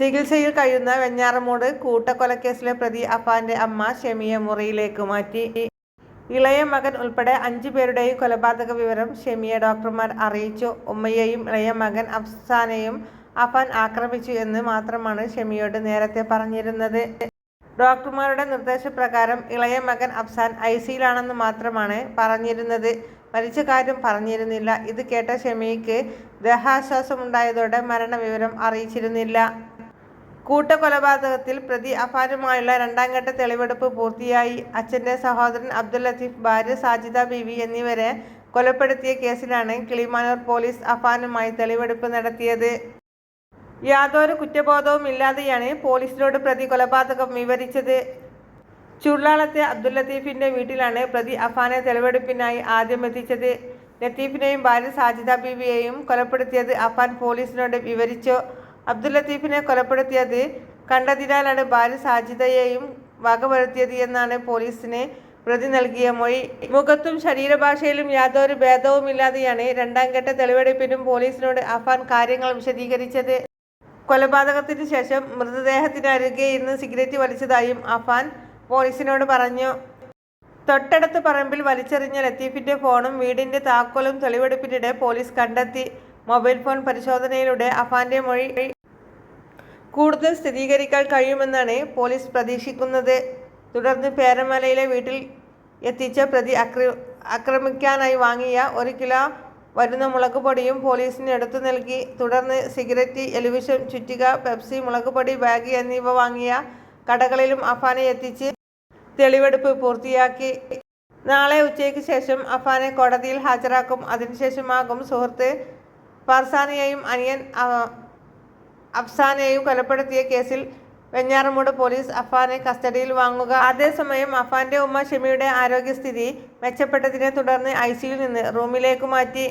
ചികിത്സയിൽ കഴിയുന്ന വെഞ്ഞാറമൂട് കൂട്ടക്കൊലക്കേസിലെ പ്രതി അഫാന്റെ അമ്മ ഷെമിയെ മുറിയിലേക്ക് മാറ്റി. ഇളയ മകൻ ഉൾപ്പെടെ അഞ്ചു പേരുടെയും കൊലപാതക വിവരം ഷെമിയെ ഡോക്ടർമാർ അറിയിച്ചു. ഉമ്മയെയും ഇളയ മകൻ അഫ്സാനെയും അഫാൻ ആക്രമിച്ചു എന്ന് മാത്രമാണ് ഷെമിയോട് നേരത്തെ പറഞ്ഞിരുന്നത്. ഡോക്ടർമാരുടെ നിർദ്ദേശപ്രകാരം ഇളയ മകൻ അഫ്സാൻ ഐ സിയിലാണെന്ന് മാത്രമാണ് പറഞ്ഞിരുന്നത്. മരിച്ച കാര്യം പറഞ്ഞിരുന്നില്ല. ഇത് കേട്ട ഷെമിക്ക് ദേഹാശ്വാസമുണ്ടായതോടെ മരണവിവരം അറിയിച്ചിരുന്നില്ല. കൂട്ടക്കൊലപാതകത്തിൽ പ്രതി അഫാനുമായുള്ള രണ്ടാംഘട്ട തെളിവെടുപ്പ് പൂർത്തിയായി. അച്ഛന്റെ സഹോദരൻ അബ്ദുൽ ലത്തീഫ് ഭാര്യ സാജിദ ബീവി എന്നിവരെ കൊലപ്പെടുത്തിയ കേസിലാണ് കിളിമാനൂർ പോലീസ് അഫാനുമായി തെളിവെടുപ്പ് നടത്തിയത്. യാതൊരു കുറ്റബോധവും ഇല്ലാതെയാണ് പോലീസിനോട് പ്രതി കൊലപാതകം വിവരിച്ചത്. ചുള്ളാളത്തെ അബ്ദുൽ ലത്തീഫിന്റെ വീട്ടിലാണ് പ്രതി അഫാനെ തെളിവെടുപ്പിനായി ആദ്യം എത്തിച്ചത്. ലത്തീഫിനെയും ഭാര്യ സാജിദ ബീവിയെയും കൊലപ്പെടുത്തിയത് അഫാൻ പോലീസിനോട് വിവരിച്ചു. അബ്ദുൽ ലത്തീഫിനെ കൊലപ്പെടുത്തിയത് കണ്ടതിനാലാണ് ഭാര്യ സാജിദയെയും വകവരുത്തിയത് എന്നാണ് പോലീസിന് പ്രതി നൽകിയ മൊഴി. മുഖത്തും ശരീരഭാഷയിലും യാതൊരു ഭേദവുമില്ലാതെയാണ് രണ്ടാം ഘട്ട തെളിവെടുപ്പിനും പോലീസിനോട് അഫാൻ കാര്യങ്ങൾ വിശദീകരിച്ചത്. കൊലപാതകത്തിന് ശേഷം മൃതദേഹത്തിനരികെ ഇരുന്ന് സിഗരറ്റ് വലിച്ചതായും അഫാൻ പോലീസിനോട് പറഞ്ഞു. തൊട്ടടുത്ത് പറമ്പിൽ വലിച്ചെറിഞ്ഞ ലത്തീഫിന്റെ ഫോണും വീടിന്റെ താക്കോലും തെളിവെടുപ്പിനിടെ പോലീസ് കണ്ടെത്തി. മൊബൈൽ ഫോൺ പരിശോധനയിലൂടെ അഫാന്റെ മൊഴി കൂടുതൽ സ്ഥിരീകരിക്കാൻ കഴിയുമെന്നാണ് പോലീസ് പ്രതീക്ഷിക്കുന്നത്. തുടർന്ന് പേരമലയിലെ വീട്ടിൽ എത്തിച്ച പ്രതി അക്ര ആക്രമിക്കാനായി വാങ്ങിയ ഒരു കിലോ വരുന്ന മുളക് പൊടിയും പോലീസിന് എടുത്തു നൽകി. തുടർന്ന് സിഗരറ്റ് എലിവിഷൻ ചുറ്റിക പെപ്സി മുളകുപൊടി ബാഗ് എന്നിവ വാങ്ങിയ കടകളിലും അഫാനെ എത്തിച്ച് തെളിവെടുപ്പ് പൂർത്തിയാക്കി. നാളെ ഉച്ചയ്ക്ക് ശേഷം അഫാനെ കോടതിയിൽ ഹാജരാക്കും. അതിനുശേഷമാകും സുഹൃത്ത് പാർസാനിയെയും അനിയൻ അഫ്സാനെയും കൊലപ്പെടുത്തിയ കേസിൽ വെഞ്ഞാറമൂട് പോലീസ് അഫാനെ കസ്റ്റഡിയിൽ വാങ്ങുക. അതേസമയം അഫാന്റെ ഉമ്മ ഷെമിയുടെ ആരോഗ്യസ്ഥിതി മെച്ചപ്പെട്ടതിനെ തുടർന്ന് ഐ നിന്ന് റൂമിലേക്ക് മാറ്റി.